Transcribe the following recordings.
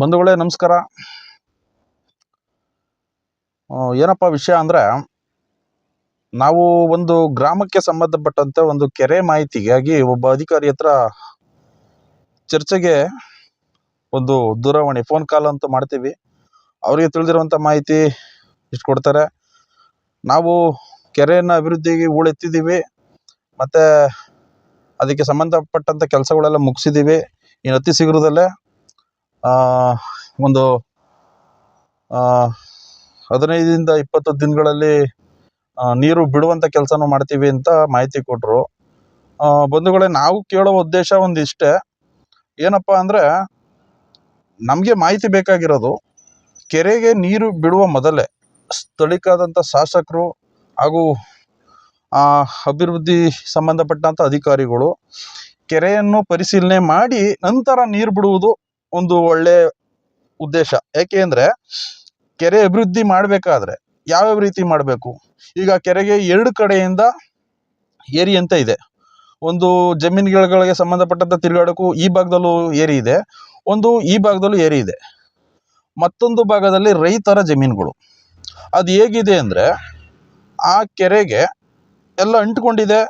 ಬಂಧುಗಳೇ, ನಮಸ್ಕಾರ. ಏನಪ್ಪ ವಿಷಯ ಅಂದರೆ, ನಾವು ಒಂದು ಗ್ರಾಮಕ್ಕೆ ಸಂಬಂಧಪಟ್ಟಂತೆ ಒಂದು ಕೆರೆ ಮಾಹಿತಿಗಾಗಿ ಒಬ್ಬ ಅಧಿಕಾರಿ ಹತ್ರ ಚರ್ಚೆಗೆ ಒಂದು ದೂರವಾಣಿ ಫೋನ್ ಕಾಲ್ ಅಂತೂ ಮಾಡ್ತೀವಿ. ಅವರಿಗೆ ತಿಳಿದಿರುವಂಥ ಮಾಹಿತಿ ಇಷ್ಟು ಕೊಡ್ತಾರೆ ನಾವು ಕೆರೆಯನ್ನು ಅಭಿವೃದ್ಧಿಗೆ ಹೂಳೆತ್ತಿದ್ದೀವಿ. ಮತ್ತು ಅದಕ್ಕೆ ಸಂಬಂಧಪಟ್ಟಂಥ ಕೆಲಸಗಳೆಲ್ಲ ಮುಗಿಸಿದ್ದೀವಿ. ಇನ್ನು ಅತಿ ಶೀಘ್ರದಲ್ಲೇ ಒಂದು ಹದಿನೈದರಿಂದ ಇಪ್ಪತ್ತು ದಿನಗಳಲ್ಲಿ ನೀರು ಬಿಡುವಂಥ ಕೆಲಸನೂ ಮಾಡ್ತೀವಿ ಅಂತ ಮಾಹಿತಿ ಕೊಟ್ಟರು ಬಂಧುಗಳೇ, ನಾವು ಕೇಳೋ ಉದ್ದೇಶ ಒಂದಿಷ್ಟೇ. ಏನಪ್ಪ ಅಂದರೆ, ನಮಗೆ ಮಾಹಿತಿ ಬೇಕಾಗಿರೋದು, ಕೆರೆಗೆ ನೀರು ಬಿಡುವ ಮೊದಲೇ ಸ್ಥಳೀಯರಾದಂಥ ಶಾಸಕರು ಹಾಗೂ ಅಭಿವೃದ್ಧಿ ಸಂಬಂಧಪಟ್ಟಂಥ ಅಧಿಕಾರಿಗಳು, ಕೆರೆಯನ್ನು ಪರಿಶೀಲನೆ ಮಾಡಿ ನಂತರ ನೀರು ಬಿಡುವುದು ಒಂದು ಒಳ್ಳೆ ಉದ್ದೇಶ. ಯಾಕೆ ಅಂದರೆ, ಕೆರೆ ಅಭಿವೃದ್ಧಿ ಮಾಡಬೇಕಾದ್ರೆ ಯಾವ್ಯಾವ ರೀತಿ ಮಾಡಬೇಕು? ಈಗ ಕೆರೆಗೆ ಎರಡು ಕಡೆಯಿಂದ ಏರಿ ಅಂತ ಇದೆ. ಒಂದು ಜಮೀನುಗಳಿಗೆ ಸಂಬಂಧಪಟ್ಟಂತ ತಿರುಗಾಡೋಕ್ಕೂ ಈ ಭಾಗದಲ್ಲೂ ಏರಿ ಇದೆ, ಒಂದು ಈ ಭಾಗದಲ್ಲೂ ಏರಿ ಇದೆ. ಮತ್ತೊಂದು ಭಾಗದಲ್ಲಿ ರೈತರ ಜಮೀನುಗಳು. ಅದು ಹೇಗಿದೆ ಅಂದರೆ, ಆ ಕೆರೆಗೆ ಎಲ್ಲ ಅಂಟ್ಕೊಂಡಿದೆ.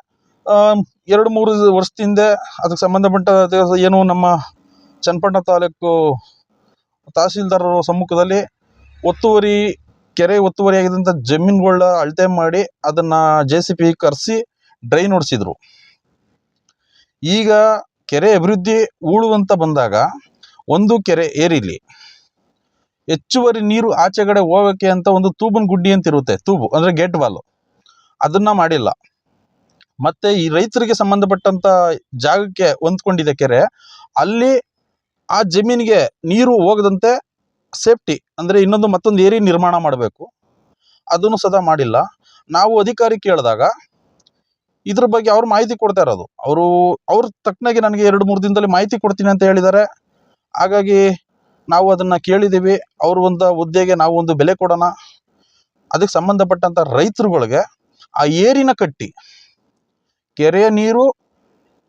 ಎರಡು ಮೂರು ವರ್ಷದಿಂದ ಅದಕ್ಕೆ ಸಂಬಂಧಪಟ್ಟ ಏನು ನಮ್ಮ ಚನ್ನಪಟ್ಟಣ ತಾಲೂಕು ತಹಸೀಲ್ದಾರರ ಸಮ್ಮುಖದಲ್ಲಿ ಒತ್ತುವರಿ, ಕೆರೆ ಒತ್ತುವರಿ ಆಗಿದ್ದಂಥ ಜಮೀನುಗಳನ್ನ ಅಳತೆ ಮಾಡಿ ಅದನ್ನು ಜೆ ಸಿ ಪಿ ಕರೆಸಿ ಡ್ರೈನ್ ಹೊಡೆಸಿದ್ರು ಈಗ ಕೆರೆ ಅಭಿವೃದ್ಧಿ ಉಳುವಂತ ಬಂದಾಗ ಒಂದು ಕೆರೆ ಏರಿಲಿ. ಹೆಚ್ಚುವರಿ ನೀರು ಆಚೆ ಕಡೆ ಹೋಗೋಕ್ಕೆ ಅಂತ ಒಂದು ತೂಬನ್ ಗುಡ್ಡಿ ಅಂತ ಇರುತ್ತೆ, ತೂಬು ಅಂದರೆ ಗೇಟ್ ವಾಲ್ ಅದನ್ನ ಮಾಡಿಲ್ಲ. ಮತ್ತೆ ಈ ರೈತರಿಗೆ ಸಂಬಂಧಪಟ್ಟಂತ ಜಾಗಕ್ಕೆ ಹೊಂದ್ಕೊಂಡಿದೆ ಕೆರೆ, ಅಲ್ಲಿ ಆ ಜಮೀನಿಗೆ ನೀರು ಹೋಗದಂತೆ ಸೇಫ್ಟಿ ಅಂದರೆ ಇನ್ನೊಂದು ಮತ್ತೊಂದು ಏರಿ ನಿರ್ಮಾಣ ಮಾಡಬೇಕು. ಅದನ್ನು ಸದಾ ಮಾಡಿಲ್ಲ. ನಾವು ಅಧಿಕಾರಿ ಕೇಳಿದಾಗ ಇದ್ರ ಬಗ್ಗೆ ಅವ್ರು ಮಾಹಿತಿ ಕೊಡ್ತಾ ಇರೋದು. ಅವರು, ಅವ್ರ ತಕ್ಕನಾಗಿ ನನಗೆ ಎರಡು ಮೂರು ದಿನದಲ್ಲಿ ಮಾಹಿತಿ ಕೊಡ್ತೀನಿ ಅಂತ ಹೇಳಿದ್ದಾರೆ. ಹಾಗಾಗಿ ನಾವು ಅದನ್ನು ಕೇಳಿದ್ದೀವಿ. ಅವ್ರ ಒಂದು ಹುದ್ದೆಗೆ ನಾವು ಒಂದು ಬೆಲೆ ಕೊಡೋಣ. ಅದಕ್ಕೆ ಸಂಬಂಧಪಟ್ಟಂಥ ರೈತರುಗಳಿಗೆ ಆ ಏರಿನ ಕಟ್ಟಿ, ಕೆರೆಯ ನೀರು,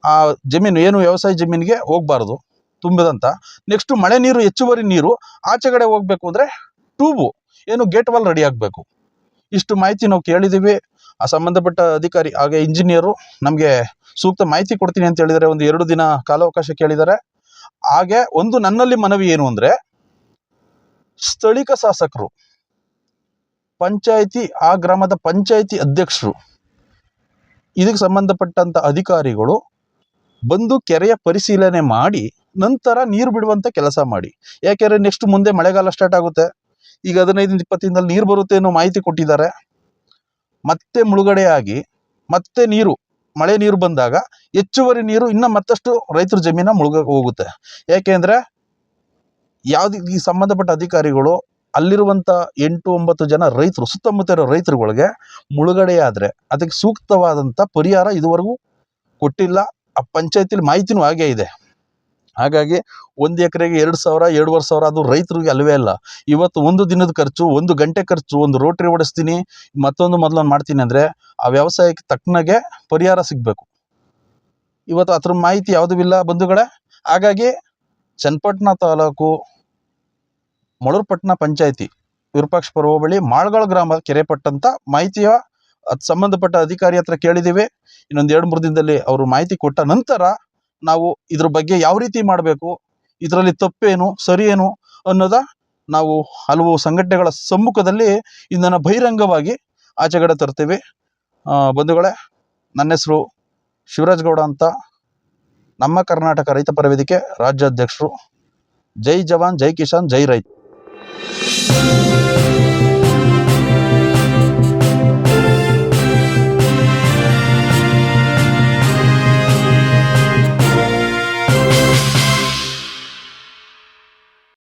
ಆ ಜಮೀನು, ಏನು ವ್ಯವಸಾಯ ಜಮೀನಿಗೆ ಹೋಗಬಾರ್ದು. ತುಂಬಿದಂಥ ನೆಕ್ಸ್ಟ್ ಮಳೆ ನೀರು, ಹೆಚ್ಚುವರಿ ನೀರು ಆಚೆಗಡೆ ಹೋಗ್ಬೇಕು ಅಂದರೆ ಟ್ಯೂಬು, ಏನು ಗೇಟ್ ವಾಲ್ ರೆಡಿ ಆಗಬೇಕು. ಇಷ್ಟು ಮಾಹಿತಿ ನಾವು ಕೇಳಿದ್ದೀವಿ ಆ ಸಂಬಂಧಪಟ್ಟ ಅಧಿಕಾರಿ ಹಾಗೆ ಇಂಜಿನಿಯರು ನಮಗೆ ಸೂಕ್ತ ಮಾಹಿತಿ ಕೊಡ್ತೀನಿ ಅಂತ ಹೇಳಿದರೆ ಒಂದು ಎರಡು ದಿನ ಕಾಲಾವಕಾಶ ಕೇಳಿದ್ದಾರೆ ಹಾಗೆ ಒಂದು ನನ್ನಲ್ಲಿ ಮನವಿ ಏನು ಅಂದರೆ ಸ್ಥಳೀಯ ಶಾಸಕರು, ಪಂಚಾಯಿತಿ, ಆ ಗ್ರಾಮದ ಪಂಚಾಯಿತಿ ಅಧ್ಯಕ್ಷರು, ಇದಕ್ಕೆ ಸಂಬಂಧಪಟ್ಟಂತ ಅಧಿಕಾರಿಗಳು ಬಂದು ಕೆರೆಯ ಪರಿಶೀಲನೆ ಮಾಡಿ, ನಂತರ ನೀರು ಬಿಡುವಂತ ಕೆಲಸ ಮಾಡಿ. ಯಾಕೆಂದ್ರೆ ನೆಕ್ಸ್ಟ್ ಮುಂದೆ ಮಳೆಗಾಲ ಸ್ಟಾರ್ಟ್ ಆಗುತ್ತೆ. ಈಗ ಹದಿನೈದಿಂದ ಇಪ್ಪತ್ತು ದಿನದಲ್ಲಿ ನೀರು ಬರುತ್ತೆ ಅನ್ನೋ ಮಾಹಿತಿ ಕೊಟ್ಟಿದ್ದಾರೆ. ಮತ್ತೆ ಮುಳುಗಡೆಯಾಗಿ, ಮತ್ತೆ ನೀರು, ಮಳೆ ನೀರು ಬಂದಾಗ ಹೆಚ್ಚುವರಿ ನೀರು ಇನ್ನ ಮತ್ತಷ್ಟು ರೈತರ ಜಮೀನ ಮುಳುಗ ಹೋಗುತ್ತೆ. ಯಾಕೆಂದ್ರೆ ಯಾವ್ದು ಈ ಸಂಬಂಧಪಟ್ಟ ಅಧಿಕಾರಿಗಳು ಅಲ್ಲಿರುವಂತ ಎಂಟು ಒಂಬತ್ತು ಜನ ರೈತರು, ಸುತ್ತಮುತ್ತ ಇರೋ ರೈತರುಗಳಿಗೆ ಮುಳುಗಡೆಯಾದರೆ ಅದಕ್ಕೆ ಸೂಕ್ತವಾದಂಥ ಪರಿಹಾರ ಇದುವರೆಗೂ ಕೊಟ್ಟಿಲ್ಲ. ಆ ಪಂಚಾಯತಿಲಿ ಮಾಹಿತಿನೂ ಹಾಗೇ ಇದೆ. ಹಾಗಾಗಿ ಒಂದು ಎಕರೆಗೆ ಎರಡು ಸಾವಿರ, ಎರಡೂವರೆ ಸಾವಿರ ಅದು ರೈತರಿಗೆ ಅಲ್ಲವೇ ಅಲ್ಲ. ಇವತ್ತು ಒಂದು ದಿನದ ಖರ್ಚು, ಒಂದು ಗಂಟೆ ಖರ್ಚು, ಒಂದು ರೋಟ್ರಿ ಓಡಿಸ್ತೀನಿ, ಮತ್ತೊಂದು ಮೊದಲೊಂದು ಮಾಡ್ತೀನಿ ಅಂದರೆ ಆ ವ್ಯವಸಾಯಕ್ಕೆ ತಕ್ಕನಾಗೆ ಪರಿಹಾರ ಸಿಗಬೇಕು. ಇವತ್ತು ಅದ್ರ ಮಾಹಿತಿ ಯಾವುದೂ ಇಲ್ಲ ಬಂಧುಗಳೇ. ಹಾಗಾಗಿ ಚನ್ನಪಟ್ಟಣ ತಾಲೂಕು ಮೊಳರ್ಪಟ್ಟಣ ಪಂಚಾಯತಿ ವಿರೂಪಾಕ್ಷಪುರ ಹೋಬಳಿ ಮಾಳ್ಗಳ ಗ್ರಾಮ ಕೆರೆ ಪಟ್ಟಂತ ಮಾಹಿತಿಯ ಅದ್ ಸಂಬಂಧಪಟ್ಟ ಅಧಿಕಾರಿ ಹತ್ರ ಕೇಳಿದ್ದೀವಿ ಇನ್ನೊಂದು ಎರಡು ಮೂರು ದಿನದಲ್ಲಿ ಅವರು ಮಾಹಿತಿ ಕೊಟ್ಟ ನಂತರ ನಾವು ಇದ್ರ ಬಗ್ಗೆ ಯಾವ ರೀತಿ ಮಾಡಬೇಕು, ಇದರಲ್ಲಿ ತಪ್ಪೇನು ಸರಿ ಏನು ಅನ್ನೋದ ನಾವು ಹಲವು ಸಂಘಟನೆಗಳ ಸಮ್ಮುಖದಲ್ಲಿ ಇದನ್ನು ಬಹಿರಂಗವಾಗಿ ಆಚೆಗಡೆ ತರ್ತೀವಿ. ಬಂಧುಗಳೇ, ನನ್ನ ಹೆಸರು ಶಿವರಾಜ್ ಗೌಡ ಅಂತ. ನಮ್ಮ ಕರ್ನಾಟಕ ರೈತ ಪರ ವೇದಿಕೆ ರಾಜ್ಯಾಧ್ಯಕ್ಷರು. ಜೈ ಜವಾನ್, ಜೈ ಕಿಸಾನ್, ಜೈ ರೈತ.